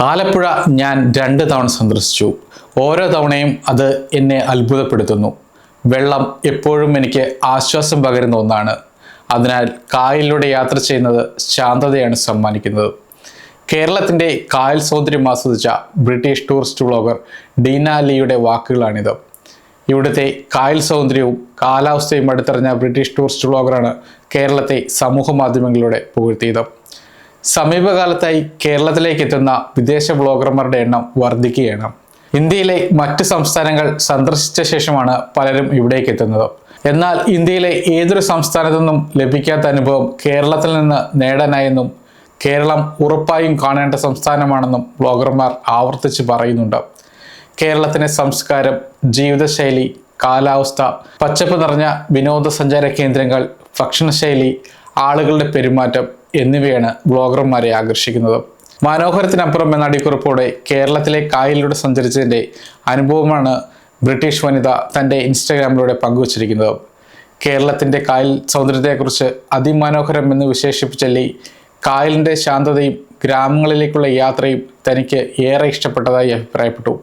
ആലപ്പുഴ ഞാൻ രണ്ട് തവണ സന്ദർശിച്ചു. ഓരോ തവണയും അത് എന്നെ അത്ഭുതപ്പെടുത്തുന്നു. വെള്ളം എപ്പോഴും എനിക്ക് ആശ്വാസം പകരുന്ന ഒന്നാണ്. അതിനാൽ കായലിലൂടെ യാത്ര ചെയ്യുന്നത് ശാന്തതയാണ് സമ്മാനിക്കുന്നത്. കേരളത്തിന്റെ കായൽ സൗന്ദര്യം ആസ്വദിച്ച ബ്രിട്ടീഷ് ടൂറിസ്റ്റ് വ്ളോഗർ ഡീന ലീയുടെ വാക്കുകളാണിത്. ഇവിടുത്തെ കായൽ സൗന്ദര്യവും കാലാവസ്ഥയും അടുത്തറിഞ്ഞ ബ്രിട്ടീഷ് ടൂറിസ്റ്റ് വ്ളോഗറാണ് കേരളത്തെ സമൂഹ മാധ്യമങ്ങളിലൂടെ പുകഴ്ത്തിയത്. സമീപകാലത്തായി കേരളത്തിലേക്ക് എത്തുന്ന വിദേശ ബ്ലോഗർമാരുടെ എണ്ണം വർദ്ധിക്കുകയാണ്. ഇന്ത്യയിലെ മറ്റ് സംസ്ഥാനങ്ങൾ സന്ദർശിച്ച ശേഷമാണ് പലരും ഇവിടേക്ക് എത്തുന്നത് എന്നാൽ ഇന്ത്യയിലെ ഏതൊരു സംസ്ഥാനത്തു നിന്നും ലഭിക്കാത്ത അനുഭവം കേരളത്തിൽ നിന്ന് നേടാനായെന്നും കേരളം ഉറപ്പായും കാണേണ്ട സംസ്ഥാനമാണെന്നും ബ്ലോഗർമാർ ആവർത്തിച്ച് പറയുന്നുണ്ട്. കേരളത്തിന്റെ സംസ്കാരം ജീവിതശൈലി കാലാവസ്ഥ പച്ചപ്പ് നിറഞ്ഞ വിനോദസഞ്ചാര കേന്ദ്രങ്ങൾ ഭക്ഷണശൈലി ആളുകളുടെ പെരുമാറ്റം എന്നിവയാണ് ബ്ലോഗർമാരെ ആകർഷിക്കുന്നത്. മനോഹരത്തിനപ്പുറം എന്ന അടിക്കുറിപ്പോടെ കേരളത്തിലെ കായലിലൂടെ സഞ്ചരിച്ചതിന്റെ അനുഭവമാണ് ബ്രിട്ടീഷ് വനിത തന്റെ ഇൻസ്റ്റാഗ്രാമിലൂടെ പങ്കുവച്ചിരിക്കുന്നത്. കേരളത്തിന്റെ കായൽ സൗന്ദര്യത്തെക്കുറിച്ച് അതിമനോഹരം എന്ന് വിശേഷിപ്പിച്ച ലീ കായലിന്റെ ശാന്തതയും ഗ്രാമങ്ങളിലേക്കുള്ള യാത്രയും തനിക്ക് ഏറെ ഇഷ്ടപ്പെട്ടതായി അഭിപ്രായപ്പെട്ടു.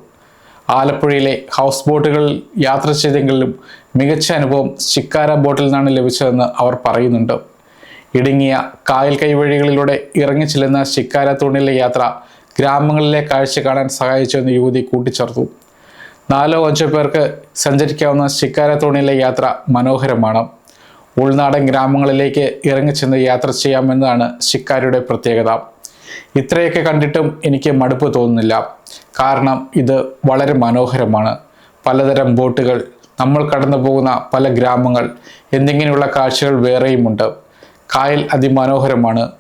ആലപ്പുഴയിലെ ഹൗസ് ബോട്ടുകളിൽ യാത്ര ചെയ്തെങ്കിലും മികച്ച അനുഭവം ശിക്കാര ബോട്ടിൽ നിന്നാണ് ലഭിച്ചതെന്ന് അവർ പറയുന്നുണ്ട്. ഇടുങ്ങിയ കായൽ കൈവഴികളിലൂടെ ഇറങ്ങി ചെല്ലുന്ന ശിക്കാര തൂണിലെ യാത്ര ഗ്രാമങ്ങളിലെ കാഴ്ച കാണാൻ സഹായിച്ചുവെന്ന് യുവതി കൂട്ടിച്ചേർത്തു. നാലോ അഞ്ചോ പേർക്ക് സഞ്ചരിക്കാവുന്ന ശിക്കാര തോണിയിലെ യാത്ര മനോഹരമാണ്. ഉൾനാടൻ ഗ്രാമങ്ങളിലേക്ക് ഇറങ്ങിച്ചെന്ന് യാത്ര ചെയ്യാമെന്നതാണ് ശിക്കാരിയുടെ പ്രത്യേകത. ഇത്രയൊക്കെ കണ്ടിട്ടും എനിക്ക് മടുപ്പ് തോന്നുന്നില്ല. കാരണം ഇത് വളരെ മനോഹരമാണ്. പലതരം ബോട്ടുകൾ നമ്മൾ കടന്നു പോകുന്ന പല ഗ്രാമങ്ങൾ എന്നിങ്ങനെയുള്ള കാഴ്ചകൾ വേറെയുമുണ്ട്. കായൽ അതിമനോഹരമാണ്.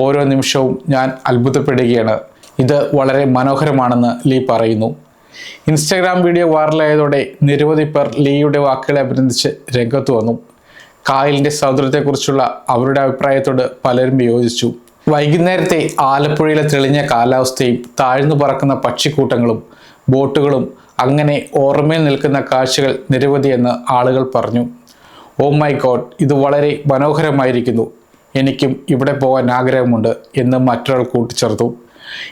ഓരോ നിമിഷവും ഞാൻ അത്ഭുതപ്പെടുകയാണ്. ഇത് വളരെ മനോഹരമാണെന്ന് ലീ പറയുന്നു. ഇൻസ്റ്റാഗ്രാം വീഡിയോ വൈറലായതോടെ നിരവധി പേർ ലീയുടെ വാക്കുകളെ അഭിനന്ദിച്ച് രംഗത്ത് വന്നു. കായലിന്റെ സൗന്ദര്യത്തെക്കുറിച്ചുള്ള അവരുടെ അഭിപ്രായത്തോട് പലരും വിയോജിച്ചു. വൈകുന്നേരത്തെ ആലപ്പുഴയിലെ തെളിഞ്ഞ കാലാവസ്ഥയും താഴ്ന്നു പറക്കുന്ന പക്ഷിക്കൂട്ടങ്ങളും ബോട്ടുകളും അങ്ങനെ ഓർമ്മയിൽ നിൽക്കുന്ന കാഴ്ചകൾ നിരവധിയെന്ന് ആളുകൾ പറഞ്ഞു. ഓ മൈ ഗോഡ് ഇത് വളരെ മനോഹരമായിരിക്കുന്നു. എനിക്കും ഇവിടെ പോകാൻ ആഗ്രഹമുണ്ട് എന്ന് മറ്റൊരാൾ കൂട്ടിച്ചേർത്തു.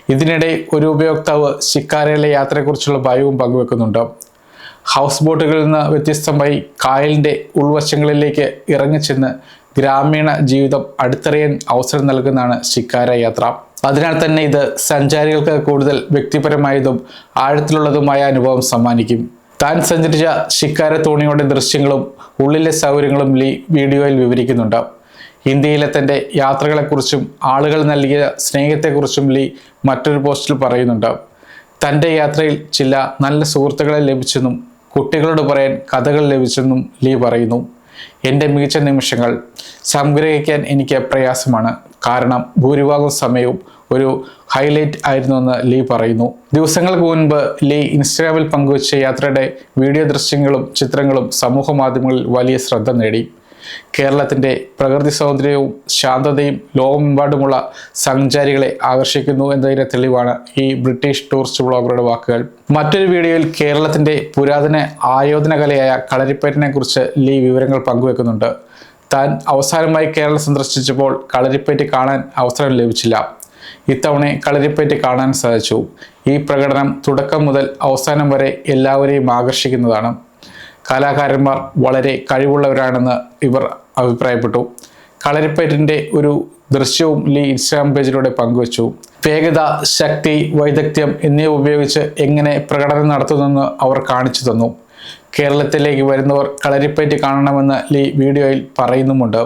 ഇതിനിടെ ഒരു ഉപയോക്താവ് ശിക്കാരയിലെ യാത്രയെക്കുറിച്ചുള്ള ഭയവും പങ്കുവെക്കുന്നുണ്ട്. ഹൗസ് ബോട്ടുകളിൽ നിന്ന് വ്യത്യസ്തമായി കായലിന്റെ ഉൾവശങ്ങളിലേക്ക് ഇറങ്ങിച്ചെന്ന് ഗ്രാമീണ ജീവിതം അടുത്തറിയാൻ അവസരം നൽകുന്നതാണ് ശിക്കാര യാത്ര. അതിനാൽ തന്നെ ഇത് സഞ്ചാരികൾക്ക് കൂടുതൽ വ്യക്തിപരമായതും ആഴത്തിലുള്ളതുമായ അനുഭവം സമ്മാനിക്കും. താൻ സഞ്ചരിച്ച ശിക്കാര തോണിയുടെ ദൃശ്യങ്ങളും ഉള്ളിലെ സൗകര്യങ്ങളും ലീ വീഡിയോയിൽ വിവരിക്കുന്നുണ്ട് ഇന്ത്യയിലെ തന്റെ യാത്രകളെക്കുറിച്ചും ആളുകൾ നൽകിയ സ്നേഹത്തെക്കുറിച്ചും ലീ മറ്റൊരു പോസ്റ്റിൽ പറയുന്നുണ്ട് തന്റെ യാത്രയിൽ ചില നല്ല സുഹൃത്തുക്കളെ ലഭിച്ചെന്നും കുട്ടികളോട് പറയാൻ കഥകൾ ലഭിച്ചെന്നും ലീ പറയുന്നു. എന്റെ മികച്ച നിമിഷങ്ങൾ സംഗ്രഹിക്കാൻ എനിക്ക് പ്രയാസമാണ്. കാരണം ഭൂരിഭാഗം സമയവും ഒരു ഹൈലൈറ്റ് ആയിരുന്നുവെന്ന് ലീ പറയുന്നു. ദിവസങ്ങൾക്ക് മുൻപ് ലീ ഇൻസ്റ്റാഗ്രാമിൽ പങ്കുവച്ച യാത്രയുടെ വീഡിയോ ദൃശ്യങ്ങളും ചിത്രങ്ങളും സമൂഹ മാധ്യമങ്ങളിൽ വലിയ ശ്രദ്ധ നേടി. കേരളത്തിന്റെ പ്രകൃതി സൗന്ദര്യവും ശാന്തതയും ലോകമെമ്പാടുമുള്ള സഞ്ചാരികളെ ആകർഷിക്കുന്നു എന്നതിന്റെ തെളിവാണ് ഈ ബ്രിട്ടീഷ് ടൂറിസ്റ്റ് ബ്ലോഗറുടെ വാക്കുകൾ. മറ്റൊരു വീഡിയോയിൽ കേരളത്തിന്റെ പുരാതന ആയോധന കലയായ കളരിപ്പേറ്റിനെക്കുറിച്ച് ലീ വിവരങ്ങൾ പങ്കുവെക്കുന്നുണ്ട്. താൻ അവസാനമായി കേരളം സന്ദർശിച്ചപ്പോൾ കളരിപ്പേറ്റ് കാണാൻ അവസരം ലഭിച്ചില്ല. ഇത്തവണ കളരിപ്പയറ്റ് കാണാൻ സാധിച്ചു. ഈ പ്രകടനം തുടക്കം മുതൽ അവസാനം വരെ എല്ലാവരെയും ആകർഷിക്കുന്നതാണ്. കലാകാരന്മാർ വളരെ കഴിവുള്ളവരാണെന്ന് ഇവർ അഭിപ്രായപ്പെട്ടു. കളരിപ്പയറ്റിന്റെ ഒരു ദൃശ്യവും ലീ ഇൻസ്റ്റാഗ്രാം പേജിലൂടെ പങ്കുവച്ചു. വേഗത ശക്തി വൈദഗ്ധ്യം എന്നിവ ഉപയോഗിച്ച് എങ്ങനെ പ്രകടനം നടത്തുന്നെന്ന് അവർ കാണിച്ചു തന്നു. കേരളത്തിലേക്ക് വരുന്നവർ കളരിപ്പയറ്റ് കാണണമെന്ന് ലീ വീഡിയോയിൽ പറയുന്നുമുണ്ട്.